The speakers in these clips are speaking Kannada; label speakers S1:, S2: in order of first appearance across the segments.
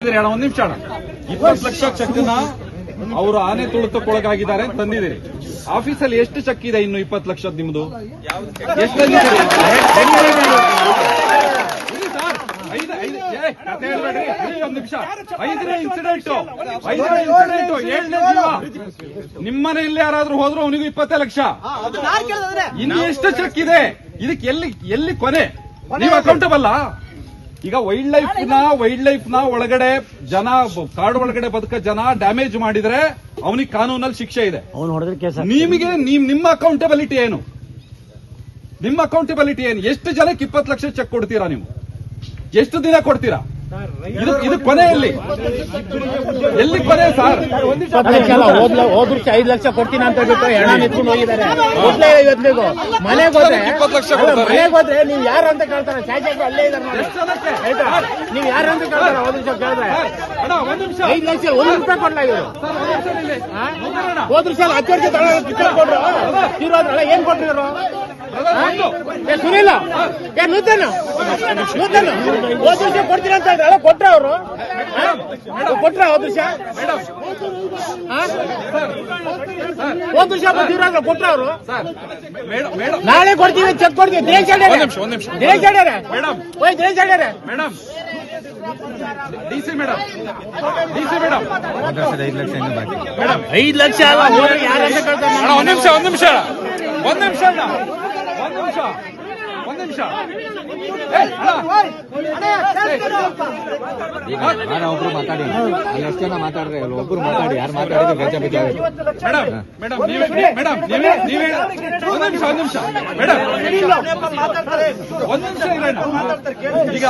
S1: ಅಣ್ಣ ಒಂದ್ ನಿಮಿಷ ಅಣ್ಣ. ಇಪ್ಪತ್ತು ಲಕ್ಷ ಚೆಕ್ನ ಅವರು ಆನೆ ತುಳಿತಕ್ಕೊಳಗಾಗಿದ್ದಾರೆ ಅಂತ ತಂದಿದ್ದೀರಿ ಆಫೀಸಲ್ಲಿ ಎಷ್ಟು ಚೆಕ್ ಇದೆ ಇನ್ನು ಇಪ್ಪತ್ತು ಲಕ್ಷದ ನಿಮ್ದು? ಎಷ್ಟು ನಿಮಿಷ ಐದನೇ ಇನ್ಸಿಡೆಂಟ್ ಐದನೇ ಇನ್ಸಿಡೆಂಟ್ ಏಳನೇ ಜೀವ. ನಿಮ್ಮನೆಯಲ್ಲಿ ಯಾರಾದ್ರೂ ಹೋದ್ರು ಅವನಿಗೂ ಇಪ್ಪತ್ತೇ ಲಕ್ಷ. ಇನ್ನು ಎಷ್ಟು ಚೆಕ್ ಇದೆ? ಇದಕ್ಕೆ ಎಲ್ಲಿ ಎಲ್ಲಿ ಕೊನೆ? ನೀವು ಅಕೌಂಟಬಲ್ಲ ಈಗ ವೈಲ್ಡ್ ಲೈಫ್ನ ವೈಲ್ಡ್ ಲೈಫ್ನ ಒಳಗಡೆ ಜನ ಕಾಡು ಒಳಗಡೆ ಬದುಕ ಜನ ಡ್ಯಾಮೇಜ್ ಮಾಡಿದ್ರೆ ಅವನಿಗೆ ಕಾನೂನಲ್ಲಿ ಶಿಕ್ಷೆ ಇದೆ. ನಿಮಗೆ ನಿಮ್ ನಿಮ್ಮ ಅಕೌಂಟಬಿಲಿಟಿ ಏನು? ನಿಮ್ಮ ಅಕೌಂಟಬಿಲಿಟಿ ಏನು? ಎಷ್ಟು ಜನಕ್ಕೆ ಇಪ್ಪತ್ತು ಲಕ್ಷ ಚೆಕ್ ಕೊಡ್ತೀರಾ ನೀವು? ಎಷ್ಟು ದಿನ ಕೊಡ್ತೀರಾ? ಇದು ಇದು ಕೊನೆಯಲ್ಲಿ. ಎಲ್ಲಿ ಕೊನೆ ಸರ್?
S2: ಇಪ್ಪತ್ತು ಲಕ್ಷ ಅಲ್ಲ ಹೋದ್ ಹೋದ್ ಐದು ಲಕ್ಷ ಕೊಡ್ತೀನಿ ಅಂತ ಹೇಳ್ಬಿಟ್ಟು ಹೆಣ ನಿಂತ್ಕೊಂಡು ಹೋಗಿದ್ದಾರೆ. ಮೊದ್ಲೇ ಇವತ್ತಿಗೂ ಮನೆಗೆ ಹೋದ್ರೆ
S1: ಇಪ್ಪತ್ತು ಲಕ್ಷ ಕೊಡ್ತಾರೆ.
S2: ಮನೆಗೆ ಹೋದ್ರೆ ನೀವು ಯಾರು ಅಂತ ಕೇಳ್ತಾರೆ? ಶಾಸಕರು ಅಲ್ಲೇ ಇದ್ದಾರೆ ನೋಡಿ. ಆಯ್ತಾ? ನೀವು ಯಾರು ಅಂತ ಕೇಳ್ತಾರೆ? ಒಂದ್ ನಿಮಿಷ ಕೇಳಿದ್ರೆ.
S1: ಅಣ್ಣ ಒಂದ್ ನಿಮಿಷ.
S2: ಐದು ಲಕ್ಷ ಒಂದು ರೂಪಾಯಿ ಕೊಡ್ಲ ಇವರು?
S1: ಸರ್, ಒಂದ್ ನಿಮಿಷ ನಿಲ್ಲಿ. ಮುಗಿರೋಣ.
S2: ಹೋದ್ ವರ್ಷ ಅಲ್ಲಿ ಹತ್ತು ವರ್ಷ ಕೊಟ್ರು ಏನ್. ಏ ಸುನಿಲ್ಲ ಏ ನೂತನ ನೂತನ ಹೋದ್ ವರ್ಷ ಕೊಡ್ತೀನಿ ಅಂತ ಹೇಳಿದ್ರಲ್ಲ ಕೊಟ್ರ ಅವರು? ಕೊಟ್ರ ಹೋದ್ ವರ್ಷ? ಹೋದ್ ವರ್ಷ ಬಂದಿರೋ ಕೊಟ್ರ ಅವರು? ನಾಳೆ ಕೊಡ್ತೀವಿ ಚೆಕ್ ಕೊಡ್ತೀವಿ. ದಿನೇಶ್ ಹೇಳ್ಯಾರ
S1: ಒಂದ್ ನಿಮಿಷ, ಒಂದು ನಿಮಿಷ.
S2: ದಿನೇಶ್ ಹೇಳ್ಯಾರ
S1: ಮೇಡಮ್.
S2: ಓಯ್ ದಿನೇಶ್ ಹೇಳ್ಯಾರ
S1: madam. DC madam. DC madam. Madam.
S2: ಐದು ಲಕ್ಷ ಅಲ್ಲ ಯಾರು
S1: ಒಂದ್ ನಿಮಿಷ ಒಂದ್ ನಿಮಿಷ. ಒಂದ್ ನಿಮಿಷ ಒಂದ್ ನಿಮಿಷ. ಒಂದ್ ನಿಮಿಷ.
S3: ಒಬ್ರು ಮಾತಾಡಿ. ಅಲ್ಲಿ ಎಷ್ಟು ಜನ ಮಾತಾಡ್ರಿ? ಅಲ್ಲಿ ಒಬ್ರು ಮಾತಾಡಿ. ಯಾರು ಮಾತಾಡಿದ್ರೆ ಗಜ ಬಿಜ
S1: ಮೇಡಮ್ ಮೇಡಮ್ ನೀವೇ ಮೇಡಮ್ ನೀವೇ ನೀವೇ ಒಂದ್ ನಿಮಿಷ ಒಂದ್ ನಿಮಿಷ. ಮೇಡಮ್ ಒಂದ್ ನಿಮಿಷ ಇರೋಣ ಈಗ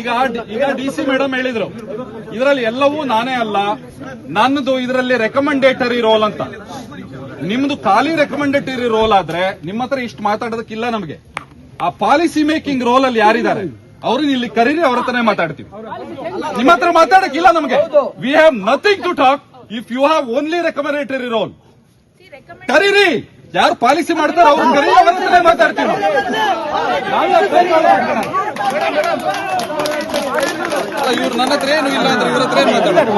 S1: ಈಗ ಈಗ ಡಿ ಸಿ ಮೇಡಮ್ ಹೇಳಿದ್ರು. ಇದರಲ್ಲಿ ಎಲ್ಲವೂ ನಾನೇ ಅಲ್ಲ. ನನ್ನದು ಇದರಲ್ಲಿ ರೆಕಮೆಂಡೇಟರಿ ರೋಲ್ ಅಂತ. ನಿಮ್ದು ಖಾಲಿ ರೆಕಮೆಂಡೇಟರಿ ರೋಲ್ ಆದ್ರೆ ನಿಮ್ಮ ಹತ್ರ ಇಷ್ಟು ಮಾತಾಡೋದಕ್ಕಿಲ್ಲ ನಮಗೆ. ಆ ಪಾಲಿಸಿ ಮೇಕಿಂಗ್ ರೋಲ್ ಅಲ್ಲಿ ಯಾರಿದ್ದಾರೆ? ಅವ್ರನ್ನ ಇಲ್ಲಿ ಕರೀರಿ, ಅವ್ರ ಹತ್ರನೇ ಮಾತಾಡ್ತೀವಿ. ನಿಮ್ಮ ಹತ್ರ ಮಾತಾಡಕ್ಕಿಲ್ಲ ನಮಗೆ. We have nothing to talk if you have only recommendatory role ಕರೀರಿ! ಯಾರು ಪಾಲಿಸಿ ಮಾಡ್ತಾರೋ ಅವ್ರನ್ನ ಕರೀರಿ, ಅವ್ರ ಹತ್ರನೇ ಮಾತಾಡ್ತೀವಿ ಇವ್ರು ನನ್ನ ಹತ್ರ ಏನು ಇಲ್ಲ ಅಂದ್ರೆ ಇವ್ರ ಹತ್ರ ಏನ್ ಮಾತಾಡೋದು.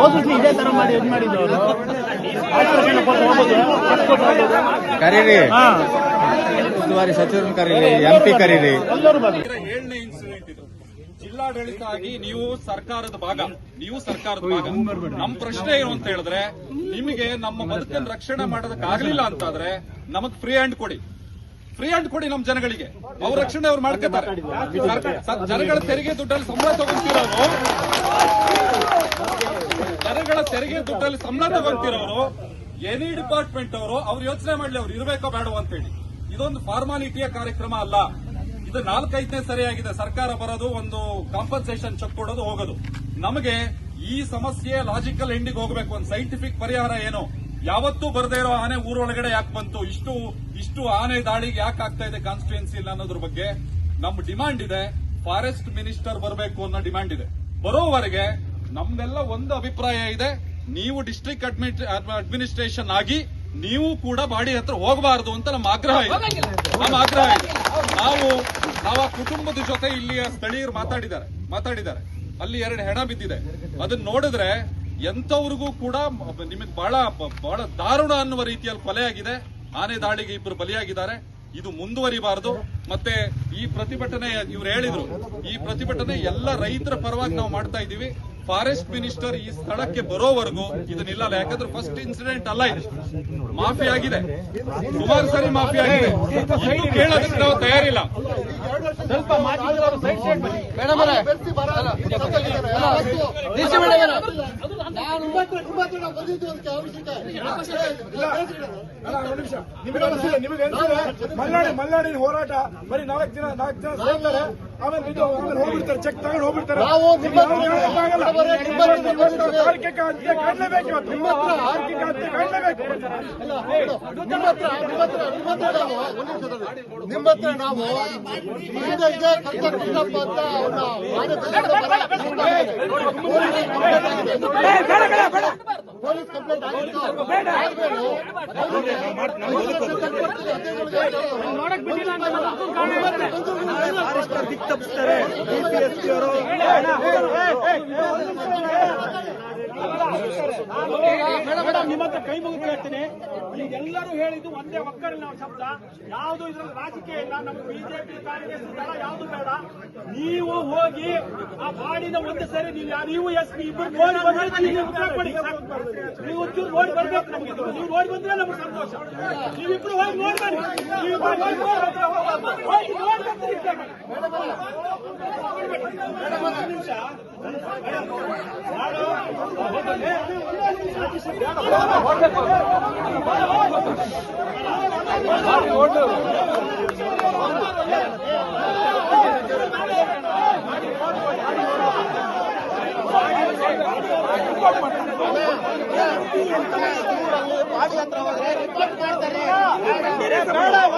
S3: ಕರೀರಿ. ಉಸ್ತುವಾರಿ ಸಚಿವರನ್ನು ಕರೀರಿ ಎಂ ಪಿ ಕರೀರಿ.
S1: ಏಳನೇ ಇನ್ಸಿಡೆಂಟ್ ಇದು. ಜಿಲ್ಲಾಡಳಿತ ಆಗಿ ನೀವು ಸರ್ಕಾರದ ಭಾಗ ನೀವು ಸರ್ಕಾರದ ಭಾಗ. ನಮ್ಮ ಪ್ರಶ್ನೆ ಏನು ಅಂತ ಹೇಳಿದ್ರೆ ನಿಮಗೆ ನಮ್ಮ ಬದುಕನ್ನು ರಕ್ಷಣೆ ಮಾಡೋದಕ್ಕಾಗಲಿಲ್ಲ ಅಂತಾದ್ರೆ ನಮಗ್ ಫ್ರೀ ಹ್ಯಾಂಡ್ ಕೊಡಿ. ಫ್ರೀ ಹ್ಯಾಂಡ್ ಕೊಡಿ ನಮ್ಮ ಜನಗಳಿಗೆ. ಅವ್ರ ರಕ್ಷಣೆ ಅವ್ರು ಮಾಡ್ಕೊತಾರೆ. ಜನಗಳ ತೆರಿಗೆ ದುಡ್ಡಲ್ಲಿ ಸಂಬಳ ತಗೊಂತಿರೋರು ಜನಗಳ ತೆರಿಗೆ ದುಡ್ಡಲ್ಲಿ ಸಂಬಳ ತಗೊಂತಿರೋರು ಎನಿ ಡಿಪಾರ್ಟ್ಮೆಂಟ್ ಅವರು ಅವ್ರು ಯೋಚನೆ ಮಾಡ್ಲಿ ಅವ್ರು ಇರಬೇಕೋ ಅಂತ ಅಂತೇಳಿ. ಇದೊಂದು ಫಾರ್ಮಾಲಿಟಿಯ ಕಾರ್ಯಕ್ರಮ ಅಲ್ಲ. ಇದು ನಾಲ್ಕೈದನೇ ಸರಿಯಾಗಿದೆ. ಸರ್ಕಾರ ಬರೋದು, ಒಂದು ಕಾಂಪನ್ಸೇಷನ್ ಚೆಕ್ ಕೊಡೋದು, ಹೋಗೋದು. ನಮಗೆ ಈ ಸಮಸ್ಯೆ ಲಾಜಿಕಲ್ ಎಂಡಿಗೆ ಹೋಗಬೇಕು. ಒಂದು ಸೈಂಟಿಫಿಕ್ ಪರಿಹಾರ ಏನು? ಯಾವತ್ತೂ ಬರದೇ ಇರೋ ಆನೆ ಊರೊಳಗಡೆ ಯಾಕೆ ಬಂತು? ಇಷ್ಟು ಇಷ್ಟು ಆನೆ ದಾಳಿಗೆ ಯಾಕೆ ಆಗ್ತಾ ಇದೆ ಕಾನ್ಸ್ಟಿಟ್ಯೂನ್ಸಿ ಇಲ್ಲ ಅನ್ನೋದ್ರ ಬಗ್ಗೆ ನಮ್ಮ ಡಿಮಾಂಡ್ ಇದೆ. ಫಾರೆಸ್ಟ್ ಮಿನಿಸ್ಟರ್ ಬರಬೇಕು ಅನ್ನೋ ಡಿಮಾಂಡ್ ಇದೆ. ಬರೋವರೆಗೆ ನಮ್ದೆಲ್ಲ ಒಂದು ಅಭಿಪ್ರಾಯ ಇದೆ. ನೀವು ಡಿಸ್ಟ್ರಿಕ್ಟ್ ಅಡ್ಮಿನಿಸ್ಟ್ರೇಷನ್ ಆಗಿ ನೀವು ಕೂಡ ಬಾಡಿ ಹತ್ರ ಹೋಗಬಾರದು ಅಂತ ನಮ್ಮ ಆಗ್ರಹ ಇದೆ. ನಮ್ಮ ಆಗ್ರಹ ಇದೆ. ನಾವು ನಾವು ಆ ಕುಟುಂಬದ ಜೊತೆ ಇಲ್ಲಿಯ ಸ್ಥಳೀಯರು ಮಾತಾಡಿದ್ದಾರೆ ಮಾತಾಡಿದ್ದಾರೆ. ಅಲ್ಲಿ ಎರಡು ಹೆಣ ಬಿದ್ದಿದೆ. ಅದನ್ನ ನೋಡಿದ್ರೆ ಎಂತವ್ರಿಗೂ ಕೂಡ ನಿಮಗೆ ಬಹಳ ಬಹಳ ದಾರುಣ ಅನ್ನುವ ರೀತಿಯಲ್ಲಿ ಕೊಲೆ ಆಗಿದೆ ಆನೆ ದಾಳಿಗೆ ಇಬ್ಬರು ಬಲಿಯಾಗಿದ್ದಾರೆ. ಇದು ಮುಂದುವರಿಬಾರದು. ಮತ್ತೆ ಈ ಪ್ರತಿಭಟನೆ ಇವ್ರು ಹೇಳಿದ್ರು. ಈ ಪ್ರತಿಭಟನೆ ಎಲ್ಲ ರೈತರ ಪರವಾಗಿ ನಾವು ಮಾಡ್ತಾ ಇದ್ದೀವಿ. ಫಾರೆಸ್ಟ್ ಮಿನಿಸ್ಟರ್ ಈ ಸ್ಥಳಕ್ಕೆ ಬರೋವರೆಗೂ ಇದನ್ನಿಲ್ಲ ಯಾಕಂದ್ರೆ ಫಸ್ಟ್ ಇನ್ಸಿಡೆಂಟ್ ಅಲ್ಲ ಇದು. ಮಾಫಿ ಆಗಿದೆ. ಸುಮಾರು ಸರಿ ಮಾಫಿ ಆಗಿದೆ. ಇನ್ನು ಕೇಳೋದಕ್ಕೆ ನಾವು ತಯಾರಿಲ್ಲ.
S2: ಸ್ವಲ್ಪ ಬನ್ನಿ
S4: ಮಲ್ನಾಡಿ ಮಲ್ನಾಡಿನ ಹೋರಾಟ ಬರೀ ನಾಲ್ಕು ದಿನ ನಾಲ್ಕು ದಿನ ಸಾಯ್ತಾರೆ ಆಮೇಲೆ ಆಮೇಲೆ ಹೋಗ್ಬಿಡ್ತಾರೆ ಚೆಕ್ ತಗೊಂಡು ಹೋಗ್ಬಿಡ್ತಾರೆ. ತಾರ್ಕಿಕ ಅಂತ್ಯ ಕಾಣಲೇಬೇಕು ಆರ್ಥಿಕ ತಾರ್ಕಿಕ ಅಂತ್ಯ ಕಾಣಲೇಬೇಕು
S5: ನಿಮ್ಮ ಹತ್ರ ನಾವು ಪೊಲೀಸ್ ಕಂಪ್ಲೇಂಟ್ ಕರ್ಕೊಂಡು ಆನೆ ತಂದಿರೋ ಬಗ್ಗೆ
S6: ಪೊಲೀಸ್ ಕಂಪ್ಲೇಂಟ್ ಆಗಿತ್ತು ಆದ್ಮೇಲೆ
S5: ನೋಡಕ್ ಬಿಟ್ಟಿಲ್ಲ ಅಂತ ಮೇಡಮ್ ನಿಮ್ಮ ಹತ್ರ ಕೈ ಮುಗಿದು ಹೇಳ್ತೀನಿ ಈಗೆಲ್ಲರೂ ಹೇಳಿದ್ದು ಒಂದೇ ಒಕ್ಕಲಿನ ಶಬ್ದ ಯಾವುದು ಇದ್ರಲ್ಲಿ ರಾಜಕೀಯ ಇಲ್ಲ ನಮ್ಮ ಬಿಜೆಪಿ ಕಾಂಗ್ರೆಸ್ ದಳ ಯಾವುದು ಬೇಡ ನೀವು ಹೋಗಿ ಆ ಬಾಡಿನ ಒಂದು ಸರಿ ನೀವು ನೀವು ಎಸ್ ಪಿ ಇಬ್ಬರು ನೋಡಿ ಬಂದ್ರೆ ನೀವು. ನೀವು ಒಂಚೂರು ನೋಡಿ ಬರ್ಬೇಕು ನಮ್ಗೆ. ನೀವು ನೋಡಿ ಬಂದ್ರೆ ನಮ್ಗೆ ಸಂತೋಷ ನೀವಿಬ್ರು ಹೋಗಿ ನೋಡಿ ಬನ್ನಿ ನಿಮಿಷ ಹೋಗಿ ನೋಡಿ ಇಷ್ಟೇ ಮಾಡಿ. ಮೇಡಮ್,